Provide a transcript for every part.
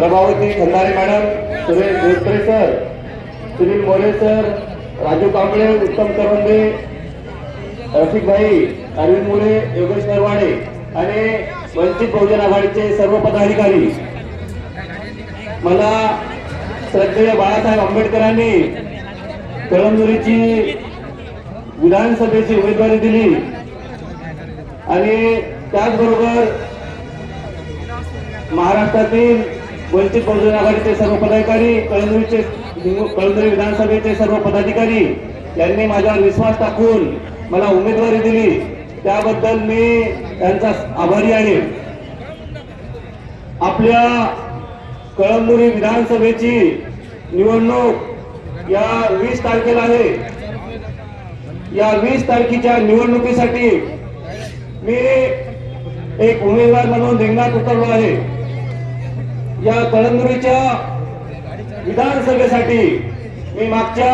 Prabhavati Khandare madam Suresh Gotre sir Sunil More sir Raju Kamble Uttam Karwande Rafiq भाई अरविंद मुळे योगेश नरवाडे आणि वंचित बहुजन आघाडीचे सर्व पदाधिकारी. मला श्रद्धेय बाळासाहेब आंबेडकरांनी कळमनुरीची विधानसभेची उमेदवारी दिली. आणि त्याचबरोबर महाराष्ट्रातील वंचित बहुजन आघाडीचे सर्व पदाधिकारी कळंदुरीचे कळंदुरी विधानसभेचे सर्व पदाधिकारी यांनी माझ्यावर विश्वास टाकून मला उमेदवारी दिली. त्याबद्दल मी त्यांचा आभारी आहे. आपल्या कळंदुरी विधानसभेची निवडणूक या वीस तारखेला आहे. या वीस तारखेच्या निवडणुकीसाठी मी एक उमेदवार म्हणून रिंगणात उतरलो आहे. या कळमनुरीच्या विधानसभेसाठी मी मागच्या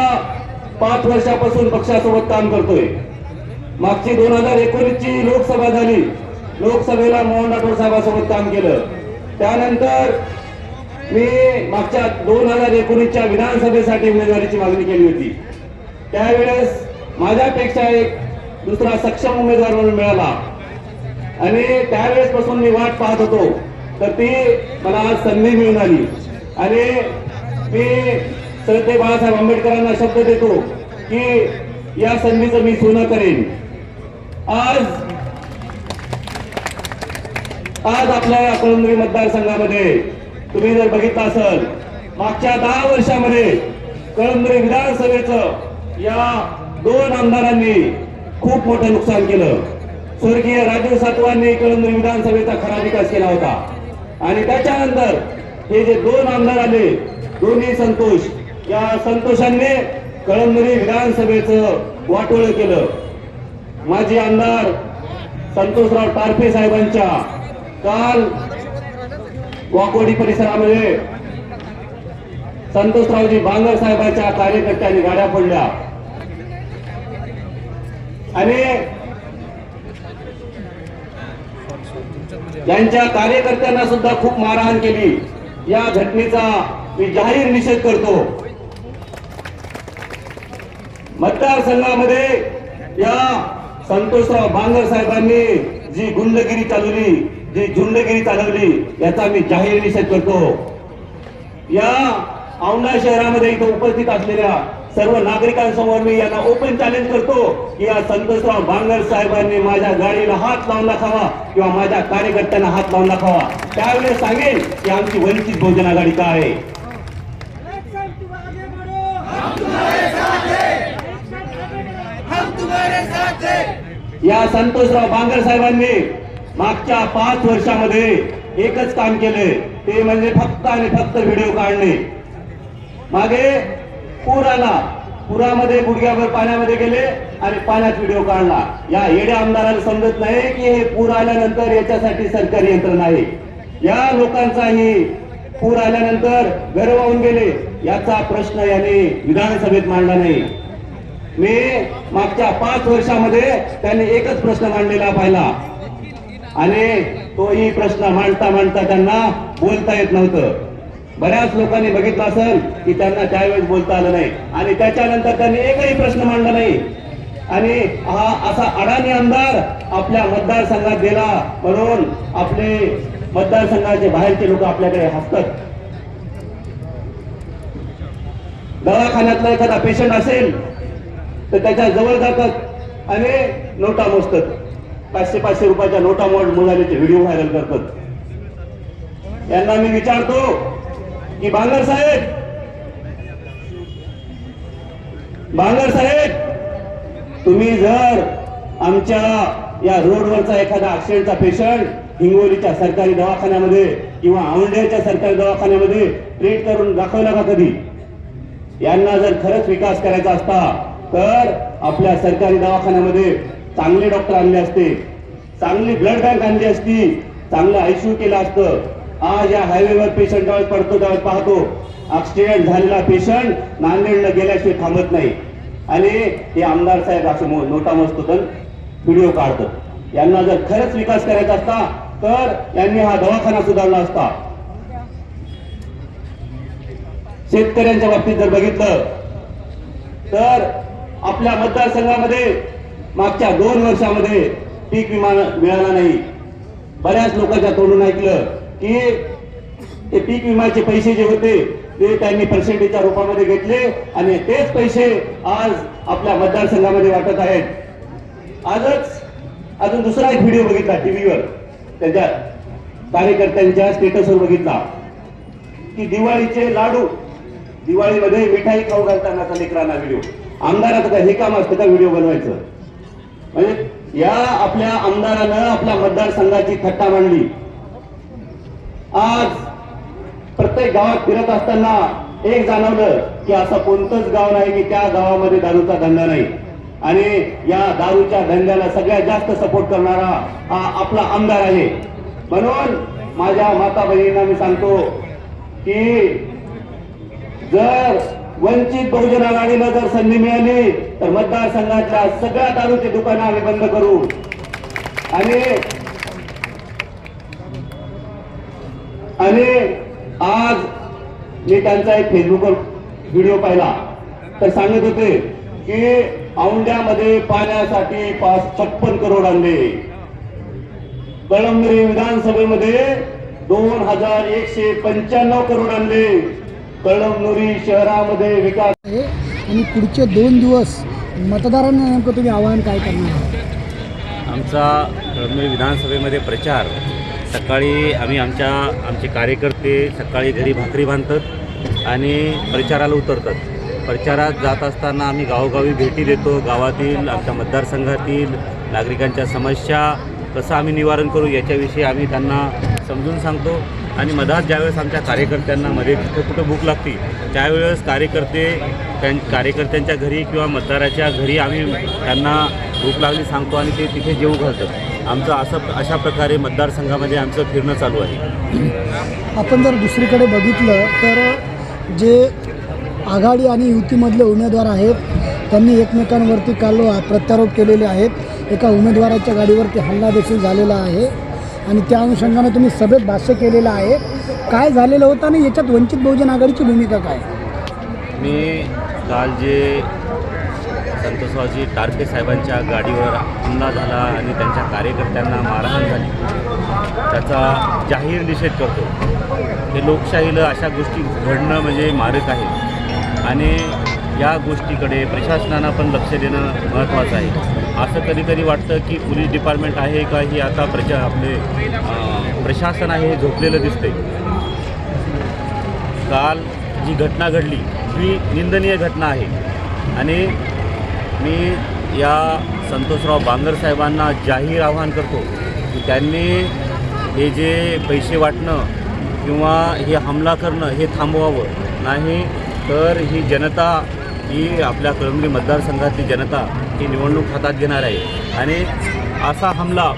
पाच वर्षापासून पक्षासोबत काम करतोय. मागची दोन हजार एकोणीसची लोकसभा झाली. लोकसभेला मोहन राठोड साहेबांसोबत काम केलं. त्यानंतर मी मागच्या दोन हजार एकोणीसच्या विधानसभेसाठी उमेदवारीची मागणी केली होती. त्यावेळेस माझ्यापेक्षा एक दुसरा सक्षम उमेदवार म्हणून मिळाला. आणि त्यावेळेसपासून मी वाट पाहत होतो. तर ती मला आज संधी मिळून आली आणि मी श्रद्धे बाळासाहेब आंबेडकरांना शब्द देतो की या संधीचं मी सोनं करेन. आज आज आपल्या या मतदारसंघामध्ये तुम्ही जर बघितलं असाल मागच्या दहा वर्षामध्ये कळंबरी विधानसभेचं या दोन आमदारांनी खूप मोठं नुकसान केलं. स्वर्गीय राजीव सातवांनी कळंबरी विधानसभेचा खरा विकास केला होता. आणि त्याच्यानंतर हे जे दोन आमदार आले दोन्ही संतोष या संतोषांनी कळमनुरी विधानसभेचं वाटोळ केलं. माजी आमदार संतोषराव टारफे साहेबांच्या काल वाकोडी परिसरामध्ये संतोषरावजी बांगर साहेबांच्या कार्यकर्त्यांनी गाड्या फोडल्या. आणि यांच्या कार्यकर्त्यांना सुद्धा खूप मारहाण केली. या घटनेचा मी जाहीर निषेध करतो. मतदारसंघामध्ये या संतोषराव बांगर साहेबांनी जी गुंडगिरी चालवली जी झुंडगिरी चालवली याचा मी जाहीर निषेध करतो. या औंढा शहरामध्ये इथं उपस्थित असलेल्या सर्व नागरिकांसमोर मी यांना ओपन चॅलेंज करतो की या संतोषराव बांगर साहेबांनी माझ्या गाडीला हात लावून दाखवा किंवा माझ्या कार्यकर्त्यांना हात लावून दाखवा. त्यावेळेस सांगेन की आमची वंचित बहुजन आघाडी काय आहे. या संतोषराव बांगर साहेबांनी मागच्या पाच वर्षामध्ये एकच काम केले. ते म्हणजे फक्त आणि फक्त व्हिडिओ काढणे. मागे पूर आला पुरामध्ये गुडघ्याभर पाण्यामध्ये गेले आणि पाण्यात व्हिडिओ काढला. या येड्या आमदाराला समजत नाही की हे पूर आल्यानंतर याच्यासाठी सरकारी यंत्रणा आहे. या लोकांचाही पूर आल्यानंतर घर वाहून गेले याचा प्रश्न याने विधानसभेत मांडला नाही. मी मागच्या पाच वर्षामध्ये त्यांनी एकच प्रश्न मांडलेला पाहिला. आणि तोही प्रश्न मांडता मांडता त्यांना बोलता येत नव्हतं. बऱ्याच लोकांनी बघितलं असेल की त्यांना त्यावेळेस बोलता आलं नाही. आणि त्याच्यानंतर त्यांनी एकही प्रश्न मांडला नाही. आणि हा असा अडाणी आमदार आपल्या मतदारसंघात गेला म्हणून आपले मतदारसंघाचे बाहेरचे लोक आपल्याकडे हसतात. दवाखान्यातला एखादा पेशंट असेल तर त्याच्याजवळ जातात आणि नोटा मोजतात. पाचशे पाचशे रुपयाच्या नोटा मोड मोजायचे व्हिडिओ व्हायरल करतात. यांना मी विचारतो की बांगर साहेब. बांगर साहेब तुम्ही जर आमच्या या रोडवरचा एखादा ऍक्सिडेंटचा पेशंट हिंगोलीच्या सरकारी दवाखान्यामध्ये किंवा औंढ्याच्या सरकारी दवाखान्यामध्ये ट्रीट करून दाखवला का कधी? यांना जर खरंच विकास करायचा असता तर आपल्या सरकारी दवाखान्यामध्ये चांगले डॉक्टर आणले असते चांगली ब्लड बँक आणली असती चांगलं आयसीयू केलं असतं आज या हायवेवर पेशंट ज्यावेळेस पडतो त्यावेळेस पाहतो. ऍक्सिडेंट झालेला पेशंट नांदेडला गेल्याशिवाय थांबत नाही. आणि हे आमदार साहेब असे नोटा मस्त तर व्हिडिओ काढतात यांना जर खरंच विकास करायचा असता तर यांनी हा दवाखाना सुधारला असता. शेतकऱ्यांच्या बाबतीत जर बघितलं तर आपल्या मतदारसंघामध्ये मागच्या दोन वर्षामध्ये पीक विमा मिळाला नाही. बऱ्याच लोकांच्या तोंडून ऐकलं. की ते पीक विम्याचे पैसे जे होते ते त्यांनी पर्सेंटेजच्या रूपामध्ये घेतले आणि तेच पैसे आज आपल्या मतदारसंघामध्ये वाटत आहेत. आजच अजून दुसरा एक व्हिडिओ बघितला टीव्हीवर त्यांच्या कार्यकर्त्यांच्या स्टेटसवर बघितला. की दिवाळीचे लाडू. दिवाळीमध्ये मिठाई खाऊ घालतानाचा लेकरांना व्हिडिओ आमदाराचं काय हे काम असतं का व्हिडिओ बनवायचं? म्हणजे या आपल्या आमदारानं आपल्या मतदारसंघाची थट्टा मांडली. आज प्रत्येक गावात फिरत असताना एक जाणवलं की असं कोणतंच गाव नाही की त्या गावामध्ये दारूचा धंदा नाही. आणि या दारूच्या धंद्याला सगळ्यात जास्त सपोर्ट करणारा हा आपला आमदार आहे. म्हणून माझ्या माता बहिणींना मी सांगतो की जर वंचित बहुजन आघाडीला जर संधी मिळाली तर मतदारसंघातल्या सगळ्या दारूची दुकानं आम्ही बंद करू. आणि आणि आज मी त्यांचा एक फेसबुकवर व्हिडिओ पाहिला. तर सांगत होते की औंढ्यामध्ये पाण्यासाठी पाच छप्पन करोड आणले. कळमनुरी विधानसभेमध्ये दोन हजार एकशे पंच्याण्णव करोड आणले. कळमनुरी शहरामध्ये विकास आहे आणि पुढचे दोन दिवस मतदारांना नेमकं तुम्ही आवाहन काय करणार? आमचा कळमनुरी विधानसभेमध्ये प्रचार सकाळी आम्ही आमच्या आमचे कार्यकर्ते सकाळी घरी भाकरी बांधतात आणि प्रचाराला उतरतात. प्रचारात जात असताना आम्ही गावोगावी भेटी देतो. गावातील आमच्या मतदारसंघातील नागरिकांच्या समस्या कसं आम्ही निवारण करू याच्याविषयी आम्ही त्यांना समजून सांगतो. आणि मधात ज्यावेळेस आमच्या कार्यकर्त्यांना मध्ये कुठं कुठं भूक लागते त्यावेळेस कार्यकर्ते त्यां कार्यकर्त्यांच्या घरी किंवा मतदाराच्या घरी आम्ही त्यांना भूक लागली सांगतो आणि ते तिथे जेऊ घालतात. आमचं असं अशा प्रकारे मतदारसंघामध्ये आमचं फिरणं चालू आहे. आपण जर दुसरीकडे बघितलं तर जे आघाडी आणि युतीमधले उमेदवार आहेत त्यांनी एकमेकांवरती काल प्रत्यारोप केलेले आहेत. एका उमेदवाराच्या गाडीवरती हल्ला देखील झालेला आहे. आणि त्या अनुषंगानं तुम्ही सभेत भाष्य केलेलं आहे. काय झालेलं होतं आणि याच्यात वंचित बहुजन आघाडीची भूमिका काय? मी काल जे संतोषरावजी टारके साहेबांच्या गाडीवर हल्ला झाला आणि त्यांच्या कार्यकर्त्यांना मारहाण झाली. त्याचा जाहीर निषेध करतो. हे लोकशाहीला अशा गोष्टी घडणं म्हणजे मारक आहे. आणि या गोष्टीकडे प्रशासनानं पण लक्ष देणं महत्त्वाचं आहे. असं कधी कधी वाटतं की पोलीस डिपार्टमेंट आहे का ही आता प्रजा आपले प्रशासन आहे हे झोपलेलं दिसते काल जी घटना घडली ही निंदनीय घटना आहे. आणि मी या संतोषराव बांगर साहेबांना जाहीर आवाहन करतो की त्यांनी हे जे पैसे वाटणं किंवा हे हमला करणं हे थांबवावं. नाही तर ही जनता ही आपल्या कळंबली मतदारसंघातली जनता ही निवडणूक हातात घेणार आहे. आणि असा हमला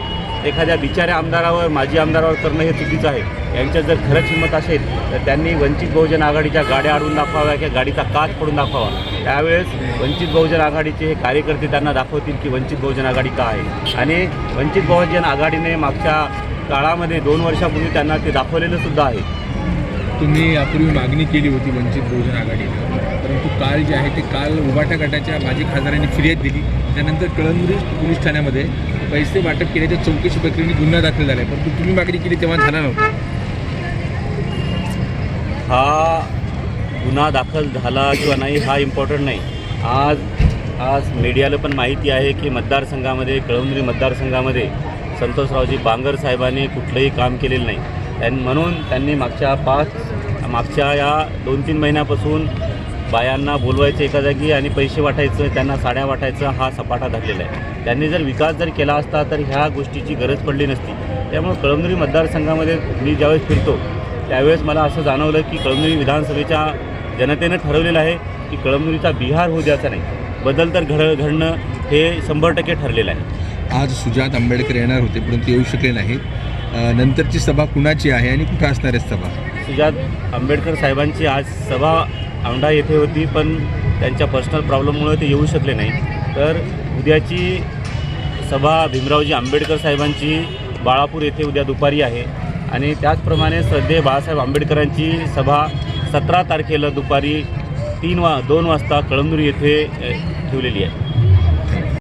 एखाद्या बिचाऱ्या आमदारावर माजी आमदारावर करणं हे चुकीचं आहे. यांच्यात जर खरंच हिंमत असेल तर त्यांनी वंचित बहुजन आघाडीच्या गाड्या अडवून दाखवाव्या किंवा गाडीचा काच पडून दाखवावा. त्यावेळेस वंचित बहुजन आघाडीचे हे कार्यकर्ते त्यांना दाखवतील की वंचित बहुजन आघाडी का आहे. आणि वंचित बहुजन आघाडीने मागच्या काळामध्ये दोन वर्षापूर्वी त्यांना ते दाखवलेलं सुद्धा आहे. तुम्ही यापूर्वी मागणी केली होती वंचित बहुजन आघाडीनं परंतु काल जे आहे ते काल उभाटा गटाच्या माजी खासदारांनी फिर्याद दिली. त्यानंतर कळमनुरी पोलीस ठाण्यामध्ये पैसे वाटप केल्याच्या चौकशी प्रक्रियेने गुन्हा दाखल झाला आहे परंतु तुम्ही मागणी केली तेव्हा झाला नव्हता. हा गुन्हा दाखल झाला किंवा नाही हा इम्पॉर्टंट नाही. आज आज मीडियाला पण माहिती आहे की मतदारसंघामध्ये कळमनुरी मतदारसंघामध्ये संतोषरावजी बांगर साहेबांनी कुठलंही काम केलेलं नाही. त्यां म्हणून त्यांनी मागच्या पाच मागच्या या दोन तीन महिन्यापासून बायांना बोलवायचं एका जागी आणि पैसे वाटायचं त्यांना साड्या वाटायचं हा सपाटा धरलेला आहे. त्यांनी जर विकास जर केला असता तर ह्या गोष्टीची गरज पडली नसती. त्यामुळे कळमनुरी मतदारसंघामध्ये मी ज्यावेळेस फिरतो त्यावेळेस मला असं जाणवलं की कळमनुरी विधानसभेच्या जनतेनं ठरवलेलं आहे की कळमनुरीचा बिहार होऊ द्यायचा नाही. बदल तर घड घडणं हे शंभर टक्के ठरलेलं आहे. आज सुजात आंबेडकर येणार होते परंतु येऊ शकले नाहीत. नंतरची सभा कुणाची आहे आणि कुठं असणार आहे सभा? सुजात आंबेडकर साहेबांची आज सभा औंढा येथे होती पण त्यांच्या पर्सनल प्रॉब्लेममुळे ते येऊ शकले नाही. तर उद्याची सभा भीमरावजी आंबेडकर साहेबांची बाळापूर येथे उद्या दुपारी आहे. आणि त्याचप्रमाणे श्रद्धे बाळासाहेब आंबेडकरांची सभा सतरा तारखेला दुपारी तीन वा दोन वाजता कळमनुरी येथे ठेवलेली आहे.